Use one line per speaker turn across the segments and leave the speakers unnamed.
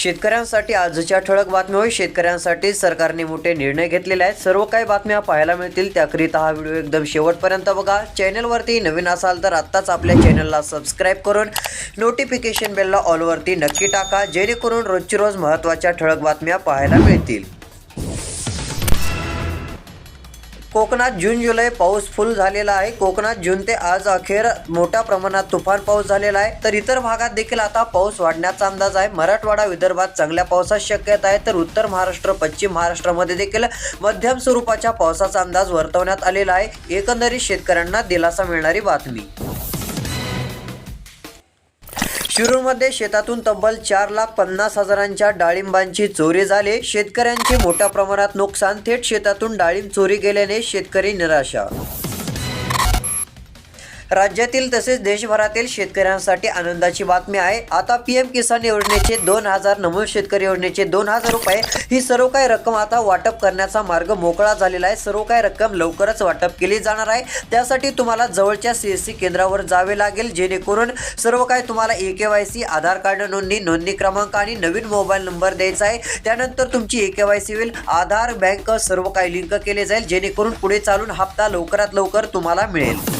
शेतकऱ्यांसाठी आजच्या ठळक बातम्या होय. शेतकऱ्यांसाठी सरकारने मोठे निर्णय घेतलेले आहेत. सर्व काही बातम्या पाहायला मिळतील. त्याकरिता हा व्हिडिओ एकदम शेवटपर्यंत बघा. चॅनलवरती नवीन असाल तर आत्ताच आपल्या चॅनलला सबस्क्राईब करून नोटिफिकेशन बेलला ऑलवरती नक्की टाका. जेणेकरून रोजची रोज महत्त्वाच्या ठळक बातम्या पाहायला मिळतील. कोकणात जून जुलै पाऊस फुल झालेला आहे. कोकणात जून ते आज अखेर मोठ्या प्रमाणात तुफान पाऊस झालेला आहे. तर इतर भागात देखील आता पाऊस वाढण्याचा अंदाज आहे. मराठवाडा विदर्भात चांगल्या पावसाची शक्यता आहे. तर उत्तर महाराष्ट्र पश्चिम महाराष्ट्रामध्ये देखील मध्यम स्वरूपाच्या पावसाचा अंदाज वर्तवण्यात आलेला आहे. एकंदरीत शेतकऱ्यांना दिलासा मिळणारी बातमी. शिरूरमध्ये शेतातून तब्बल चार लाख पन्नास हजारांच्या डाळिंबांची चोरी झाली. शेतकऱ्यांचे मोठ्या प्रमाणात नुकसान थेट शेतातून डाळिंब चोरी गेल्याने शेतकरी निराशा राज्यातील तसेच देशभरातील शेतकऱ्यांसाठी आनंदाची बातमी आहे. आता पी एम किसान योजनेचे दोन हजार नमूद शेतकरी योजनेचे दोन हजार रुपये ही सर्व काही रक्कम आता वाटप करण्याचा मार्ग मोकळा झालेला आहे. सर्व काही रक्कम लवकरच वाटप केली जाणार आहे. त्यासाठी तुम्हाला जवळच्या सी एस सी केंद्रावर जावे लागेल. जेणेकरून सर्व काही तुम्हाला A K Y C Aadhaar card नोंदणी नोंदणी क्रमांक आणि नवीन मोबाईल नंबर द्यायचा आहे. त्यानंतर तुमची ए के वाय सी होईल. आधार बँक सर्व काही लिंक केले जाईल. जेणेकरून पुढे चालून हप्ता लवकरात लवकर तुम्हाला मिळेल.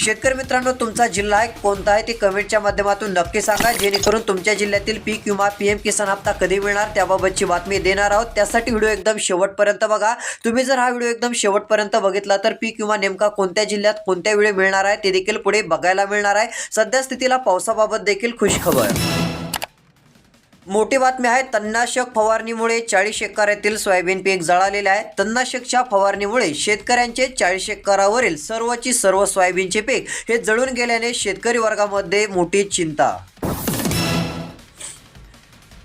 शेतकरी मित्रांनो तुमचा जिल्हा आहे कोणता आहे ते कमेंटच्या माध्यमातून नक्की सांगा. जेणेकरून तुमच्या जिल्ह्यातील पीक विमा पी एम किसान हप्ता कधी मिळणार त्याबाबतची बातमी देणार आहोत. त्यासाठी व्हिडिओ एकदम शेवटपर्यंत बघा. तुम्ही जर हा व्हिडिओ एकदम शेवटपर्यंत बघितला तर पीक विमा नेमका कोणत्या जिल्ह्यात कोणत्या वेळी मिळणार आहे ते देखील पुढे बघायला मिळणार आहे. सध्या स्थितीला पावसाबाबत देखील खुशखबर मोठी बातमी आहे तणनाशक फवारणीमुळे चाळीस एकरातील सोयाबीन पीक जळालेले आहे. तणनाशकच्या फवारणीमुळे शेतकऱ्यांचे चाळीस एकरावरील सर्वची सर्व सोयाबीनचे पीक हे जळून गेल्याने शेतकरी वर्गामध्ये मोठी चिंता.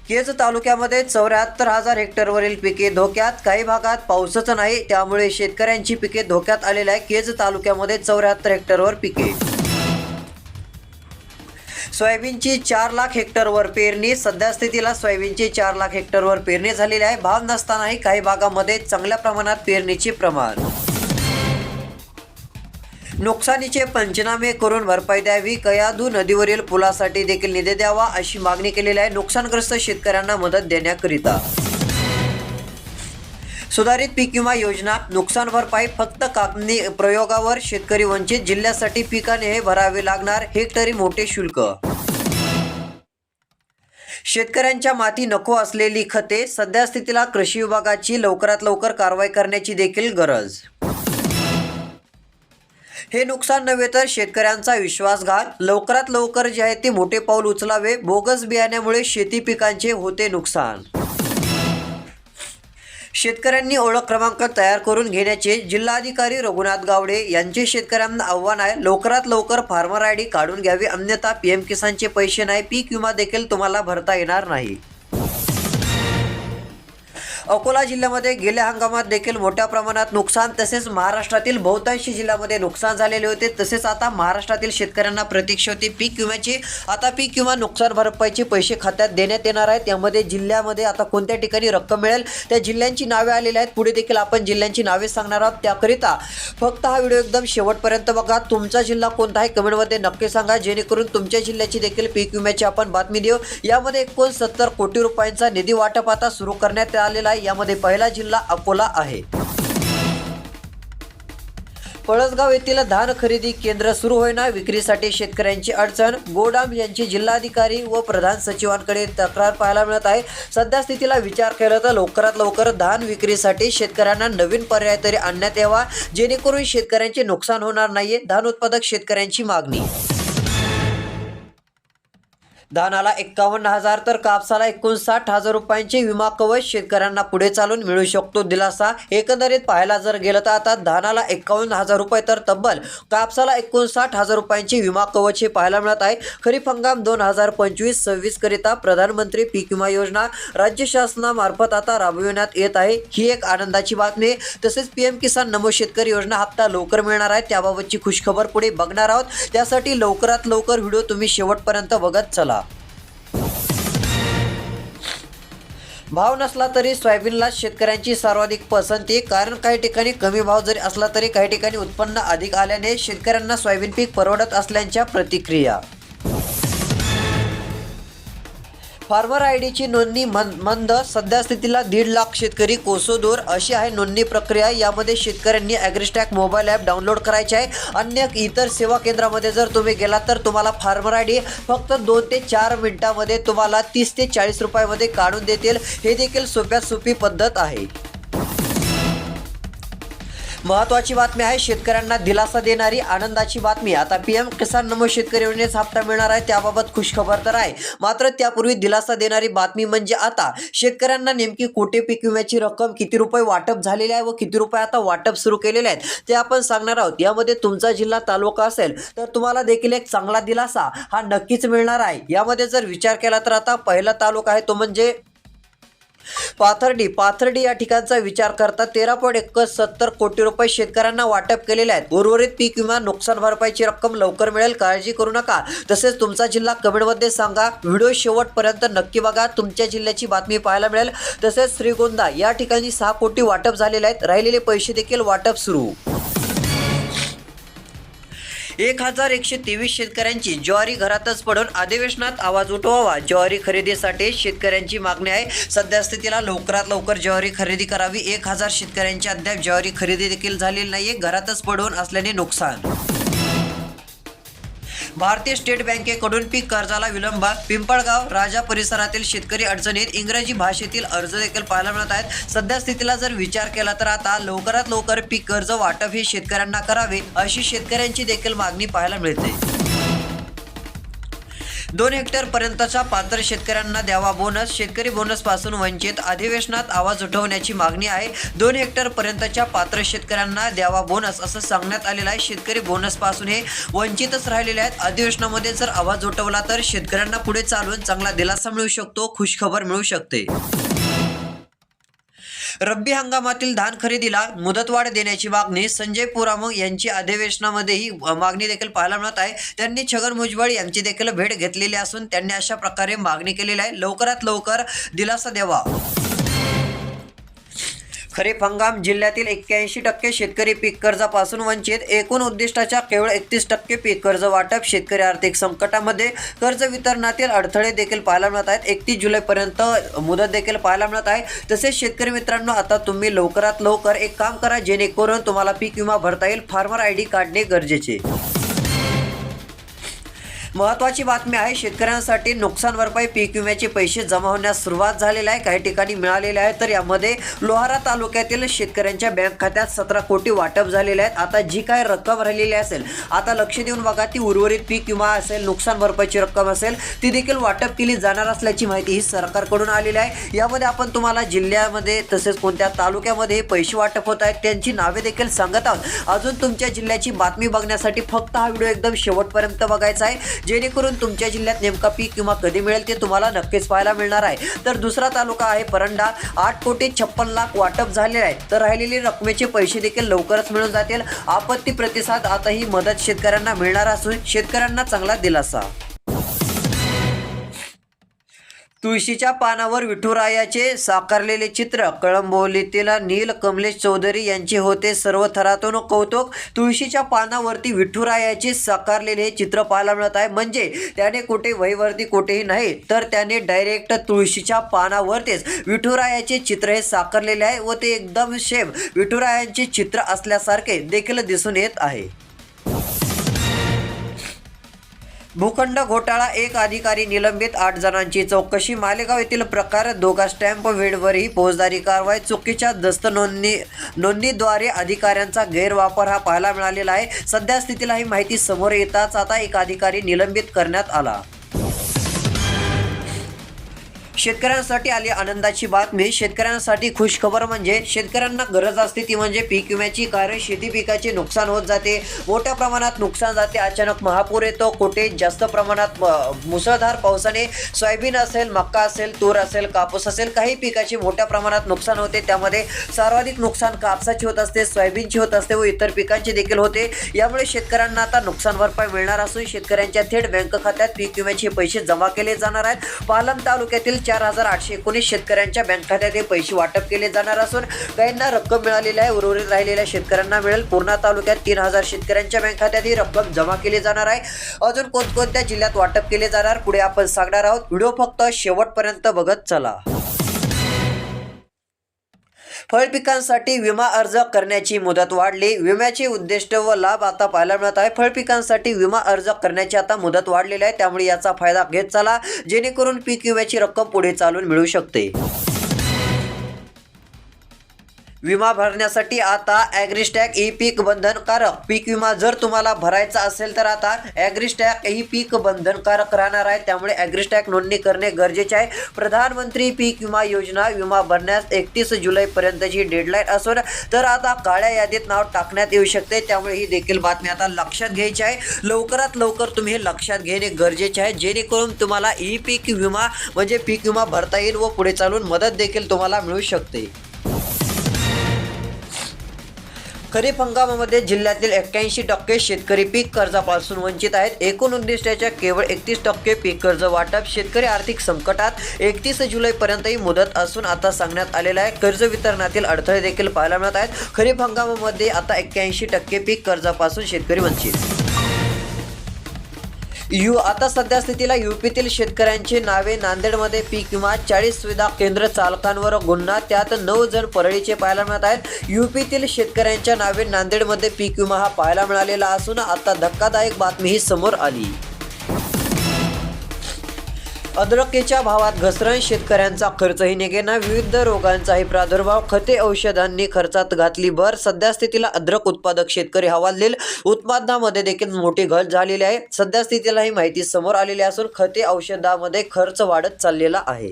केज तालुक्यामध्ये चौऱ्याहत्तर हजार हेक्टरवरील पिके धोक्यात काही भागात पाऊसच नाही त्यामुळे शेतकऱ्यांची पिके धोक्यात आलेली आहे. केज तालुक्यामध्ये चौऱ्याहत्तर हेक्टरवर पिके. सोयाबीनची चार लाख हेक्टरवर पेरणी. सध्या स्थितीला सोयाबीनची चार लाख हेक्टरवर पेरणी झालेली आहे. भाव नसतानाही काही भागामध्ये चांगल्या प्रमाणात पेरणीचे प्रमाण. नुकसानीचे पंचनामे करून भरपाई द्यावी. कयादू नदीवरील पुलासाठी देखील निधी द्यावा अशी मागणी केलेली आहे. नुकसानग्रस्त शेतकऱ्यांना मदत देण्याकरिता. सुधारित पीक विमा योजना नुकसान भरपाई फक्त कापणी प्रयोगावर शेतकरी वंचित जिल्ह्यासाठी पिकाने हे भरावे लागणार हेक्टरी मोठे शुल्क. शेतकऱ्यांच्या माती नको असलेली खते सध्या स्थितीला कृषी विभागाची लवकरात लवकर कारवाई करण्याची देखील गरज. हे नुकसान नव्हे तर शेतकऱ्यांचा विश्वासघात. लवकरात लवकर जे आहे ते मोठे पाऊल उचलावे. बोगस बियाण्यामुळे शेती पिकांचे होते नुकसान. शेतकऱ्यांनी ओळख क्रमांक तयार करून घेण्याचे जिल्हाधिकारी रघुनाथ गावडे यांचे शेतकऱ्यांना आव्हान आहे. लवकरात लवकर फार्मर आय डी काढून घ्यावी अन्यथा पीएम किसानचे पैसे नाही. पीक विमा देखील तुम्हाला भरता येणार नाही. अकोला जिल्ह्यामध्ये गेल्या हंगामात देखील मोठ्या प्रमाणात नुकसान तसेच महाराष्ट्रातील बहुतांशी जिल्ह्यामध्ये नुकसान झालेले होते. तसेच आता महाराष्ट्रातील शेतकऱ्यांना प्रतीक्षा होती. पीक विम्याची आता पीक विमा नुकसान भरपाईचे पैसे खात्यात देण्यात येणार आहेत. त्यामध्ये जिल्ह्यामध्ये आता कोणत्या ठिकाणी रक्कम मिळेल त्या जिल्ह्यांची नावे आलेली आहेत. पुढे देखील आपण जिल्ह्यांची नावे सांगणार आहोत. त्याकरिता फक्त हा व्हिडिओ एकदम शेवटपर्यंत बघा. तुमचा जिल्हा कोणता आहे कमेंटमध्ये नक्की सांगा. जेणेकरून तुमच्या जिल्ह्याची देखील पीक विम्याची आपण बातमी देऊ. यामध्ये एकोणसत्तर कोटी रुपयांचा निधी वाटप आता सुरू करण्यात आलेला आहे. यामध्ये पहिला जिल्हा अकोला आहे. पळसगाव येथील धान खरेदी केंद्र सुरू होईना. विक्रीसाठी शेतकऱ्यांची अडचण. गोडाम यांची जिल्हाधिकारी व प्रधान सचिवांकडे तक्रार पाहायला मिळत आहे. सध्या स्थितीला विचार केला तर लवकरात लवकर धान विक्रीसाठी शेतकऱ्यांना नवीन पर्याय तरी आणण्यात यावा. जेणेकरून शेतकऱ्यांचे नुकसान होणार नाहीये. धान उत्पादक शेतकऱ्यांची मागणी धानाला एक्कावन्न हजार तर कापसाला एकोणसाठ हजार रुपयांचे विमा कवच शेतकऱ्यांना पुढे चालून मिळू शकतो दिलासा एकंदरीत पाहायला जर गेलं तर आता धानाला एक्कावन्न हजार रुपये तर तब्बल कापसाला एकोणसाठ हजार रुपयांचे विमा कवच हे पाहायला मिळत आहे. खरीप हंगाम दोन हजार पंचवीस सव्वीस करिता प्रधानमंत्री पीक विमा योजना राज्य शासनामार्फत आता राबविण्यात येत आहे. ही एक आनंदाची बातमी आहे. तसेच पीएम किसान नमो शेतकरी योजना हप्ता लवकर मिळणार आहे. त्याबाबतची खुशखबर पुढे बघणार आहोत. त्यासाठी लवकरात लवकर व्हिडिओ तुम्ही शेवटपर्यंत बघत चला. भाव नसला तरी सोयाबीनला शेतकऱ्यांची सर्वाधिक पसंती कारण काही ठिकाणी कमी भाव जरी असला तरी काही ठिकाणी उत्पन्न अधिक आल्याने शेतकऱ्यांना सोयाबीन पीक परवडत असल्याच्या प्रतिक्रिया. फार्मर आय डीची नोंदणी मन मंद सध्या स्थितीला दीड लाख शेतकरी कोसोदूर अशी आहे. नोंदणी प्रक्रिया यामध्ये शेतकऱ्यांनी ॲग्रिस्टॅक मोबाईल ॲप डाउनलोड करायचे आहे. अन्य इतर सेवा केंद्रामध्ये जर तुम्ही गेलात तर तुम्हाला फार्मर आय डी फक्त दोन ते चार मिनिटामध्ये तुम्हाला तीस ते चाळीस रुपयामध्ये काढून देतील. हे देखील सोप्यात सोपी पद्धत आहे. महत्वाची बातमी आहे शेतकऱ्यांना दिलासा देणारी आनंदाची बातमी. आता पीएम किसान नमो शेतकरी योजनेचा हप्ता मिळणार आहे त्याबाबत खुशखबर तर आहे. मात्र त्यापूर्वी दिलासा देणारी बातमी म्हणजे आता. शेतकऱ्यांना नेमकी कोटे पीक विम्याची रक्कम किती रुपये वाटप झालेली आहे व किती रुपये आता वाटप सुरू केलेले आहेत ते आपण सांगणार आहोत. यामध्ये तुमचा जिल्हा तालुका असेल तर तुम्हाला देखील एक चांगला दिलासा हा नक्कीच मिळणार आहे. यामध्ये जर विचार केला तर आता पहिला तालुका आहे तो म्हणजे पाथर्डी पाथर्डी या ठिकाणचा विचार करता तेरा पॉईंट एकोणसत्तर कोटी रुपये शेतकऱ्यांना वाटप केलेले आहेत. उर्वरित पीक विमा नुकसान भरपाईची रक्कम लवकर मिळेल काळजी करू नका. तसेच तुमचा जिल्हा कमेंटमध्ये सांगा. व्हिडिओ शेवटपर्यंत नक्की बघा. तुमच्या जिल्ह्याची बातमी पाहायला मिळेल. तसेच श्रीगोंदा या ठिकाणी सहा कोटी वाटप झालेले आहेत. राहिलेले पैसे देखील वाटप सुरू. एक हजार एकशे तेवीस शेतकऱ्यांची ज्वारी घरातच पडून अधिवेशनात आवाज उठवावा. ज्वारी खरेदीसाठी शेतकऱ्यांची मागणी आहे. सध्या स्थितीला लवकरात लवकर ज्वारी खरेदी करावी. एक हजार शेतकऱ्यांची अद्याप ज्वारी खरेदी देखील झालेली नाहीये. घरातच पडून असल्याने नुकसान. भारतीय स्टेट बँकेकडून पीक कर्जाला विलंब. पिंपळगाव राजा परिसरातील शेतकरी अडचणीत इंग्रजी भाषेतील अर्ज देखील पाहायला मिळत आहेत. सध्या स्थितीला जर विचार केला तर आता लवकरात लवकर पीक कर्ज वाटप हे शेतकऱ्यांना करावे अशी शेतकऱ्यांची देखील मागणी पाहायला मिळते. दोन हेक्टर पर्यंतचा पात्र शेतकऱ्यांना द्यावा बोनस. शेतकरी बोनसपासून वंचित. अधिवेशनात आवाज उठवण्याची मागणी आहे. दोन हेक्टर पर्यंतच्या पात्र शेतकऱ्यांना द्यावा बोनस असं सांगण्यात आलेलं आहे. शेतकरी बोनसपासून हे वंचितच राहिलेले आहेत. अधिवेशनामध्ये जर आवाज उठवला तर शेतकऱ्यांना पुढे चालून चांगला दिलासा मिळू शकतो खुशखबर मिळू शकते. रब्बी हंगामातील धान खरेदीला मुदतवाढ देण्याची मागणी संजय पुरामग यांची अधिवेशनामध्येही मागणी देखील पाहायला मिळत आहे. त्यांनी छगन भुजबळ यांची देखील भेट घेतलेली असून त्यांनी अशा प्रकारे मागणी केलेली आहे. लवकरात लवकर दिलासा द्यावा. खरीप हंगाम जिल्ह्यातील एक्क्याऐंशी टक्के शेतकरी पीक कर्जापासून वंचित. एकूण उद्दिष्टाच्या केवळ एकतीस टक्के पीक कर्ज वाटप शेतकरी आर्थिक संकटामध्ये कर्ज वितरणातील अडथळे देखील पाहायला मिळत आहेत. एकतीस जुलैपर्यंत मुदत देखील पाहायला मिळत आहे. तसेच शेतकरी मित्रांनो आता तुम्ही लवकरात लवकर एक काम करा जेणेकरून तुम्हाला पीक विमा भरता येईल. फार्मर आय डी काढणे गरजेचे महत्वाची बातमी आहे शेतकऱ्यांसाठी नुकसान भरपाई पीक विम्याचे पैसे जमा होण्यास सुरुवात झालेली आहे. काही ठिकाणी मिळालेले आहे तर यामध्ये लोहारा तालुक्यातील शेतकऱ्यांच्या बँक खात्यात सतरा कोटी वाटप झालेले आहेत. आता जी काय रक्कम राहिलेली असेल आता लक्ष देऊन बघा ती उर्वरित पीक विमा असेल नुकसान भरपाईची रक्कम असेल ती देखील वाटप केली जाणार असल्याची माहिती ही सरकारकडून आलेली आहे. यामध्ये आपण तुम्हाला जिल्ह्यामध्ये तसेच कोणत्या तालुक्यामध्ये पैसे वाटप होत आहेत त्यांची नावे देखील सांगत आहोत. अजून तुमच्या जिल्ह्याची बातमी बघण्यासाठी फक्त हा व्हिडिओ एकदम शेवटपर्यंत बघायचा आहे. जेणेकरून तुमच्या जिल्ह्यात नेमका पीक किंवा कधी मिळेल ते तुम्हाला नक्कीच पाहायला मिळणार आहे. तर दुसरा तालुका आहे परंडा. आठ कोटी छप्पन लाख वाटप झालेले आहे तर राहिलेली रकमेचे पैसे देखील लवकरच मिळून जातील. आपत्ती प्रतिसाद आता ही मदत शेतकऱ्यांना मिळणार असून शेतकऱ्यांना चांगला दिलासा. तुळशीच्या पानावर विठुरायाचे साकारलेले चित्र कळंबोलीतील नील कमलेश चौधरी यांचे होते सर्व थरातून कौतुक. तुळशीच्या पानावरती विठुरायाचे साकारलेले हे चित्र पाहायला मिळत आहे. म्हणजे त्याने कुठे वहीवरती कुठेही नाही तर त्याने डायरेक्ट तुळशीच्या पानावरतीच विठुरायाचे चित्र हे साकारलेले आहे व ते एकदम शेम विठुरायांचे चित्र असल्यासारखे देखील दिसून येत आहे. भूखंड घोटाळा एक अधिकारी निलंबित आठ जणांची चौकशी. मालेगाव येथील प्रकार दोघा स्टॅम्प वेडवरही फौजदारी कारवाई चुकीच्या दस्त नोंदणी नोंदणीद्वारे अधिकाऱ्यांचा गैरवापर हा पाहायला मिळालेला आहे. सध्या स्थितीला ही माहिती समोर येताच आता एक अधिकारी निलंबित करण्यात आला. शेतकऱ्यांसाठी आली आनंदाची बातमी. शेतकऱ्यांसाठी खुशखबर म्हणजे शेतकऱ्यांना गरज असते ती म्हणजे पीक विम्याची कारण शेती पिकाचे नुकसान होत जाते. मोठ्या प्रमाणात नुकसान जाते. अचानक महापूर येतो. कुठे जास्त प्रमाणात मुसळधार पावसाने सोयाबीन असेल मक्का असेल तूर असेल कापूस असेल काही पिकाचे मोठ्या प्रमाणात नुकसान होते. त्यामध्ये सर्वाधिक नुकसान कापसाची होत असते सोयाबीनची होत असते व इतर पिकांचे देखील होते. यामुळे शेतकऱ्यांना आता नुकसान भरपाई मिळणार असून शेतकऱ्यांच्या थेट बँक खात्यात पीक विम्याचे पैसे जमा केले जाणार आहेत. पालम तालुक्यातील चार हजार आठशे एकोणीस शेतकऱ्यांच्या बँक खात्यात हे पैसे वाटप केले जाणार असून काहींना रक्कम मिळालेली आहे. उर्वरित राहिलेल्या शेतकऱ्यांना मिळेल. पूर्णा तालुक्यात तीन हजार शेतकऱ्यांच्या बँक खात्यात ही रक्कम जमा केली जाणार आहे. अजून कोणकोणत्या जिल्ह्यात वाटप केले जाणार पुढे आपण सांगणार आहोत. व्हिडिओ फक्त शेवटपर्यंत बघत चला. फळ पिकांसाठी विमा अर्ज करण्याची मुदत वाढली. विम्याचे उद्दिष्ट व लाभ आता पाहायला मिळत आहे. फळ पिकांसाठी विमा अर्ज करण्याची आता मुदत वाढलेली आहे. त्यामुळे याचा फायदा घेत चला. जेणेकरून पीक विम्याची रक्कम पुढे चालून मिळू शकते. विमा भरण्यासाठी आता ॲग्रिस्टॅक ई पीक बंधनकारक पीक विमा जर तुम्हाला भरायचा असेल तर आता ॲग्रिस्टॅक ई पीक बंधनकारक राहणार आहे. त्यामुळे ॲग्रिस्टॅक नोंदणी करणे गरजेचे आहे. प्रधानमंत्री पीक विमा योजना विमा भरण्यास एकतीस जुलैपर्यंतची डेडलाईन असून तर आता काळ्या यादीत नाव टाकण्यात येऊ शकते. त्यामुळे ही देखील बातमी आता लक्षात घ्यायची आहे. लवकरात लवकर तुम्ही हे लक्षात घेणे गरजेचे आहे. जेणेकरून तुम्हाला ई पीक विमा म्हणजे पीक विमा भरता येईल व पुढे चालून मदत देखील तुम्हाला मिळू शकते. खरीप हंगामामध्ये जिल्ह्यातील एक्क्याऐंशी टक्के शेतकरी पीक कर्जापासून वंचित आहेत. एकूण उद्दिष्टाच्या केवळ एकतीस टक्के पीक कर्ज वाटप शेतकरी आर्थिक संकटात एकतीस जुलैपर्यंत ही मुदत असून आता सांगण्यात आलेलं आहे कर्ज वितरणातील अडथळे देखील पाहायला मिळत आहेत. खरीप हंगामामध्ये आता एक्क्याऐंशी टक्के पीक कर्जापासून शेतकरी वंचित. यू आता सध्या स्थितीला युपीतील शेतकऱ्यांची नावे नांदेडमध्ये पीक विमा चाळीस सुविधा केंद्र चालकांवर गुन्हा त्यात नऊ जण परळीचे पाहायला मिळत आहेत. युपीतील शेतकऱ्यांच्या नावे नांदेडमध्ये पीक विमा हा पाहायला मिळालेला असून आता धक्कादायक बातमी ही समोर आली. अद्रकेच्या भावात घसरण शेतकऱ्यांचा खर्चही निघेना विविध रोगांचाही प्रादुर्भाव खते औषधांनी खर्चात घातली भर. सध्या स्थितीला अद्रक उत्पादक शेतकरी हवालदिल. उत्पादनामध्ये देखील मोठी घट झालेली आहे. सध्या स्थितीला ही माहिती समोर आलेली असून खते औषधामध्ये खर्च वाढत चाललेला आहे.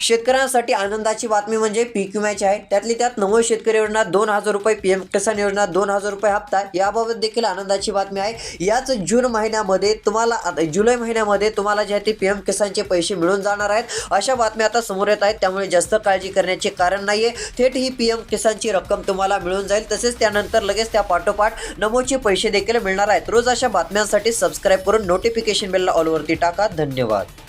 शेतकऱ्यांसाठी आनंदाची बातमी म्हणजे पीक विम्याची आहे. त्यातली त्यात नमो शेतकरी योजना दोन हजार रुपये पी एम किसान योजना दोन हजार रुपये हप्ता याबाबत देखील आनंदाची बातमी आहे. याच जून महिन्यामध्ये तुम्हाला जुलै महिन्यामध्ये तुम्हाला जे आहे ते पी एम किसानचे पैसे मिळून जाणार आहेत. अशा बातम्या आता समोर येत आहेत. त्यामुळे जास्त काळजी करण्याचे कारण नाही आहे थेट ही पी एम किसानची रक्कम तुम्हाला मिळून जाईल. तसेच त्यानंतर लगेच त्या पाठोपाठ नमोचे पैसे देखील मिळणार आहेत. रोज अशा बातम्यांसाठी सबस्क्राईब करून नोटिफिकेशन बेलला ऑलवरती टाका. धन्यवाद.